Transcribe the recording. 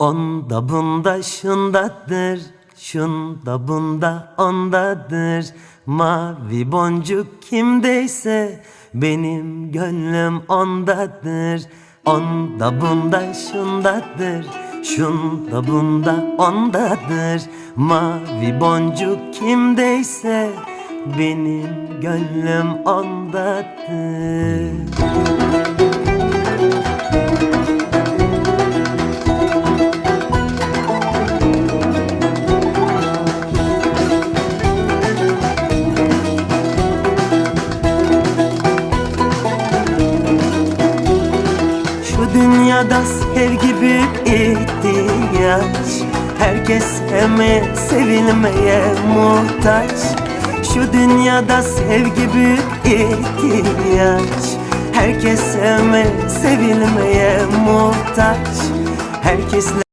Onda bunda şundadır, şunda bunda ondadır. Mavi boncuk kimdeyse benim gönlüm ondadır. Onda bunda şundadır, şunda bunda ondadır. Mavi boncuk kimdeyse benim gönlüm ondadır. Dünyada sevgi büyük ihtiyaç. Herkes sevmeye, sevilmeye muhtaç. Şu dünyada sevgi büyük ihtiyaç. Herkes sevmeye, sevilmeye muhtaç. Herkesle